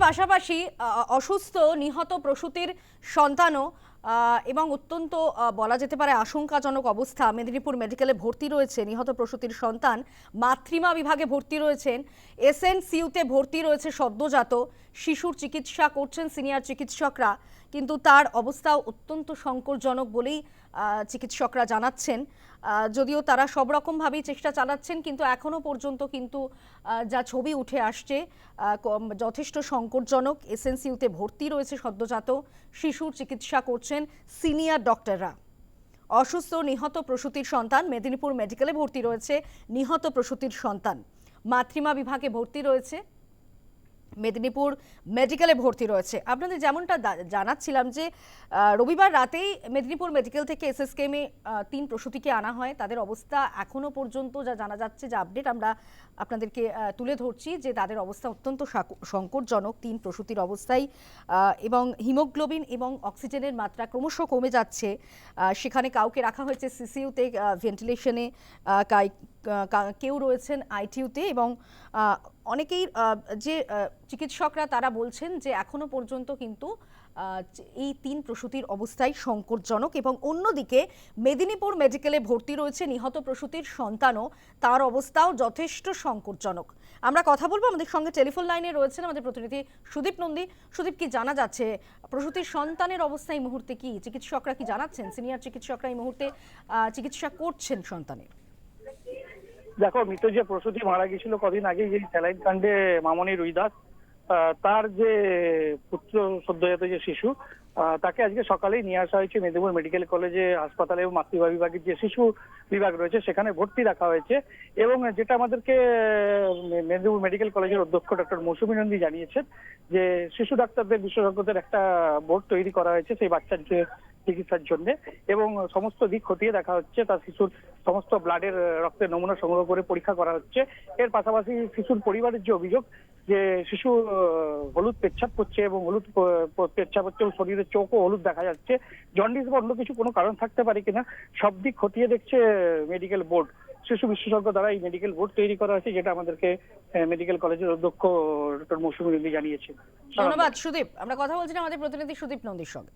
পাশাপাশি অসুস্থ নিহত প্রসূতির সন্তানও এবং অত্যন্ত বলা যেতে পারে আশঙ্কাজনক অবস্থা। মেদিনীপুর মেডিকেলে ভর্তি রয়েছে নিহত প্রসূতির সন্তান। মাতৃমা বিভাগে ভর্তি রয়েছেন। এসএনসিউতে ভর্তি রয়েছে সদ্যজাত শিশুর চিকিৎসা করছেন সিনিয়র চিকিৎসকরা। কিন্তু তার অবস্থাও অত্যন্ত সংকটজনক বলেই চিকিৎসকরা জানাচ্ছেন। যদিও তারা সব রকমভাবেই চেষ্টা চালাচ্ছেন, কিন্তু এখনও পর্যন্ত কিন্তু যা ছবি উঠে আসছে যথেষ্ট সংকটজনক। এসএনসিউতে ভর্তি রয়েছে সদ্যজাত শিশুর চিকিৎসা করছেন সিনিয়র ডক্টররা। অসুস্থ নিহত প্রসূতির সন্তান, মেদিনীপুর মেডিকেলে ভর্তি রয়েছে নিহত প্রসূতির সন্তান। মাতৃমা বিভাগে ভর্তি রয়েছে। মেদিনীপুর মেডিকেলে ভর্তি রয়েছে। আপনাদের যেমনটা জানাচ্ছিলাম যে রবিবার রাতেই মেদিনীপুর মেডিকেল থেকে এসএসকেমে তিন প্রসূতিকে আনা হয়। তাদের অবস্থা এখনও পর্যন্ত যা জানা যাচ্ছে, যে আপডেট আমরা আপনাদেরকে তুলে ধরছি যে তাদের অবস্থা অত্যন্ত সাক- সংকটজনক। তিন প্রসূতির অবস্থায় এবং হিমোগ্লোবিন এবং অক্সিজেনের মাত্রা ক্রমশ কমে যাচ্ছে। সেখানে কাউকে রাখা হয়েছে সিসিইউতে ভেন্টিলেশনে কেউ রয়েছেন আইটিইউতে এবং অনেকেই যে চিকিৎসকরা তারা বলছেন যে এখনও পর্যন্ত কিন্তু এই তিন প্রসূতির অবস্থায় সংকটজনক এবং অন্যদিকে মেদিনীপুর মেডিকেলে ভর্তি রয়েছে নিহত প্রসূতির সন্তানও, তার অবস্থাও যথেষ্ট সংকটজনক। আমরা কথা বলব, আমাদের সঙ্গে টেলিফোন লাইনে রয়েছেন আমাদের প্রতিনিধি সুদীপ নন্দী। সুদীপ, কি জানা যাচ্ছে, প্রসূতির সন্তানের অবস্থা এই মুহূর্তে কি? চিকিৎসকরা কি জানাচ্ছেন? সিনিয়র চিকিৎসকরা এই মুহূর্তে চিকিৎসা করছেন সন্তানের? দেখো, মৃত যে প্রসূতি মারা গেছিল কদিন আগে যে স্যালাইন কাণ্ডে মামনি রুইদাস তার যে পুত্র সদ্যজাত যে শিশু তাকে আজকে সকালেই নিয়ে আসা হয়েছে মেদিনীপুর মেডিকেল কলেজে, হাসপাতালে এবং মাতৃভা বিভাগের যে শিশু বিভাগ রয়েছে, সেখানে ভর্তি রাখা হয়েছে। এবং যেটা আমাদেরকে মেদিনীপুর মেডিকেল কলেজের অধ্যক্ষ ডক্টর মৌসুমী নন্দী জানিয়েছেন, যে শিশু ডাক্তারদের বিশেষজ্ঞদের একটা বোর্ড তৈরি করা হয়েছে, সেই বাচ্চার যে চিকিৎসার জন্য এবং সমস্ত দিক খতিয়ে দেখা হচ্ছে। তার শিশুর সমস্ত ব্লাডের রক্তের নমুনা সংগ্রহ করে পরীক্ষা করা হচ্ছে। এর পাশাপাশি শিশুর পরিবারের যে অভিযোগ যে শিশু হলুদ পেচ্ছাপ করছে এবং হলুদ পেচ্ছাপ হচ্ছে এবং শরীরের চোখও হলুদ দেখা যাচ্ছে। জন্ডিস বা অন্য কিছু কোনো কারণ থাকতে পারে কিনা, সব দিক খতিয়ে দেখছে মেডিকেল বোর্ড শিশু বিশেষজ্ঞ দ্বারা এই মেডিকেল বোর্ড তৈরি করা হয়েছে, যেটা আমাদেরকে মেডিকেল কলেজের অধ্যক্ষ ডক্টর মৌসুমী নন্দী জানিয়েছেন ধন্যবাদ, সুদীপ। আমরা কথা বলছিলাম আমাদের প্রতিনিধি সুদীপ নন্দীর সঙ্গে।